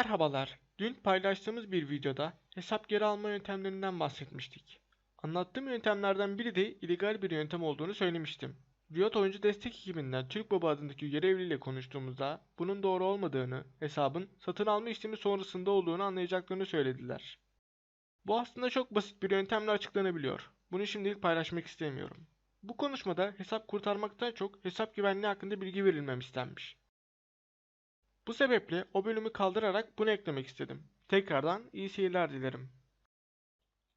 Merhabalar. Dün paylaştığımız bir videoda hesap geri alma yöntemlerinden bahsetmiştik. Anlattığım yöntemlerden biri de illegal bir yöntem olduğunu söylemiştim. Riot oyuncu destek ekibinden Türk Baba adındaki görevliyle konuştuğumuzda bunun doğru olmadığını, hesabın satın alma işlemi sonrasında olduğunu anlayacaklarını söylediler. Bu aslında çok basit bir yöntemle açıklanabiliyor. Bunu şimdilik paylaşmak istemiyorum. Bu konuşmada hesap kurtarmaktan çok hesap güvenliği hakkında bilgi verilmem istenmiş. Bu sebeple o bölümü kaldırarak bunu eklemek istedim. Tekrardan iyi seyirler dilerim.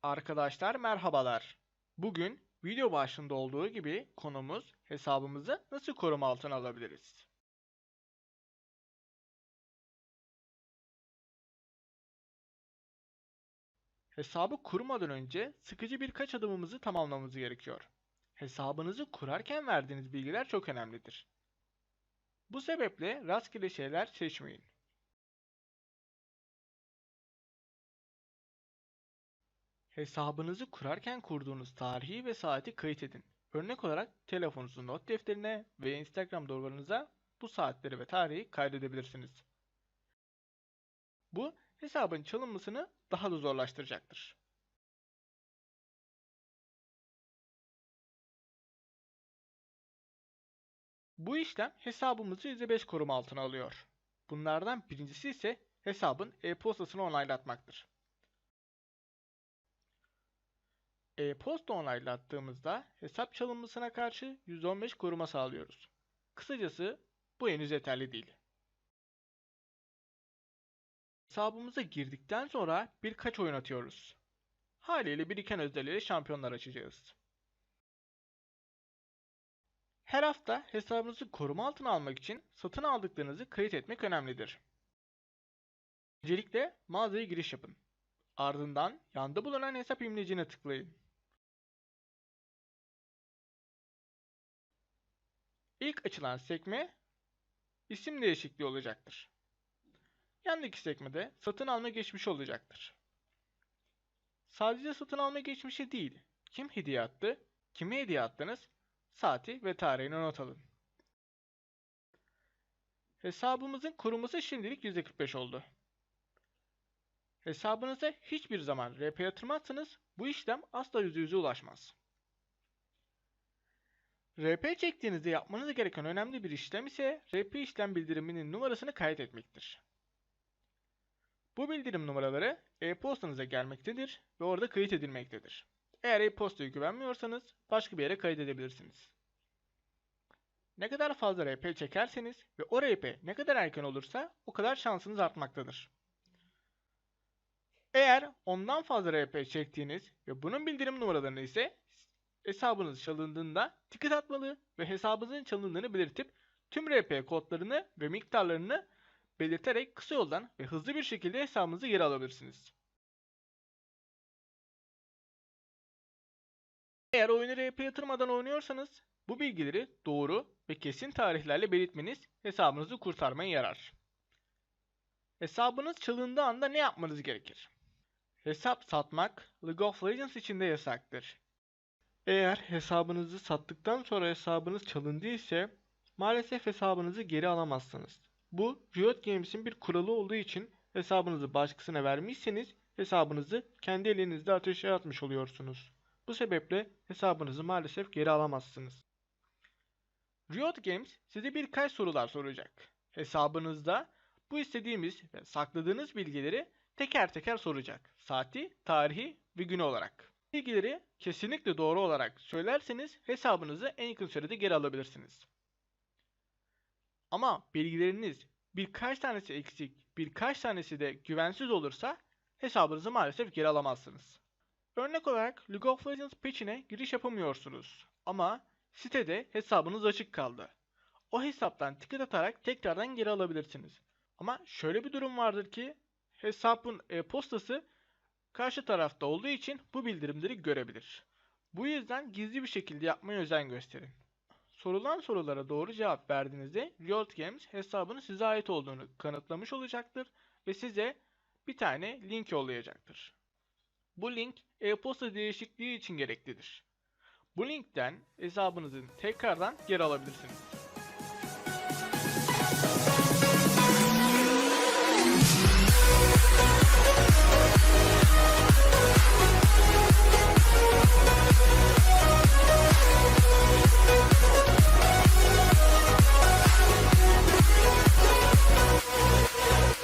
Arkadaşlar merhabalar. Bugün video başında olduğu gibi konumuz hesabımızı nasıl koruma altına alabiliriz? Hesabı kurmadan önce sıkıcı birkaç adımımızı tamamlamamız gerekiyor. Hesabınızı kurarken verdiğiniz bilgiler çok önemlidir. Bu sebeple rastgele şeyler seçmeyin. Hesabınızı kurarken kurduğunuz tarihi ve saati kayıt edin. Örnek olarak telefonunuzun not defterine ve Instagram doğrularınıza bu saatleri ve tarihi kaydedebilirsiniz. Bu hesabın çalınmasını daha da zorlaştıracaktır. Bu işlem hesabımızı %5 koruma altına alıyor. Bunlardan birincisi ise hesabın e-postasını onaylatmaktır. E-posta onaylattığımızda hesap çalınmasına karşı %15 koruma sağlıyoruz. Kısacası bu henüz yeterli değil. Hesabımıza girdikten sonra birkaç oyun atıyoruz. Haliyle biriken özelliğiyle şampiyonlar açacağız. Her hafta hesabınızı koruma altına almak için satın aldıklarınızı kayıt etmek önemlidir. Öncelikle mağazaya giriş yapın. Ardından yanda bulunan hesap imlecine tıklayın. İlk açılan sekme isim değişikliği olacaktır. Yandaki sekmede satın alma geçmişi olacaktır. Sadece satın alma geçmişi değil, kim hediye attı, kime hediye attınız, saati ve tarihini not alın. Hesabımızın koruması şimdilik %45 oldu. Hesabınıza hiçbir zaman RP yatırmazsanız bu işlem asla %100'e ulaşmaz. RP çektiğinizde yapmanız gereken önemli bir işlem ise RP işlem bildiriminin numarasını kaydetmektir. Bu bildirim numaraları e-postanıza gelmektedir ve orada kayıt edilmektedir. Eğer e-postaya güvenmiyorsanız başka bir yere kaydedebilirsiniz. Ne kadar fazla RP çekerseniz ve o RP ne kadar erken olursa o kadar şansınız artmaktadır. Eğer ondan fazla RP çektiğiniz ve bunun bildirim numaralarını ise hesabınız çalındığında ticket atmalı ve hesabınızın çalındığını belirtip tüm RP kodlarını ve miktarlarını belirterek kısa yoldan ve hızlı bir şekilde hesabınızı geri alabilirsiniz. Eğer oyunu RP yatırmadan oynuyorsanız bu bilgileri doğru ve kesin tarihlerle belirtmeniz hesabınızı kurtarmaya yarar. Hesabınız çalındığı anda ne yapmanız gerekir? Hesap satmak League of Legends için de yasaktır. Eğer hesabınızı sattıktan sonra hesabınız çalındı ise maalesef hesabınızı geri alamazsınız. Bu Riot Games'in bir kuralı olduğu için hesabınızı başkasına vermişseniz hesabınızı kendi elinizde ateşe atmış oluyorsunuz. Bu sebeple hesabınızı maalesef geri alamazsınız. Riot Games size birkaç sorular soracak. Hesabınızda bu istediğimiz ve sakladığınız bilgileri teker teker soracak. Saati, tarihi ve günü olarak. Bilgileri kesinlikle doğru olarak söylerseniz hesabınızı en yakın sürede geri alabilirsiniz. Ama bilgileriniz birkaç tanesi eksik, birkaç tanesi de güvensiz olursa hesabınızı maalesef geri alamazsınız. Örnek olarak League of Legends patch'ine giriş yapamıyorsunuz ama sitede hesabınız açık kaldı. O hesaptan ticket atarak tekrardan geri alabilirsiniz. Ama şöyle bir durum vardır ki hesabın e-postası karşı tarafta olduğu için bu bildirimleri görebilir. Bu yüzden gizli bir şekilde yapmaya özen gösterin. Sorulan sorulara doğru cevap verdiğinizde Riot Games hesabının size ait olduğunu kanıtlamış olacaktır ve size bir tane link yollayacaktır. Bu link e-posta değişikliği için gereklidir. Bu linkten hesabınızı tekrardan geri alabilirsiniz.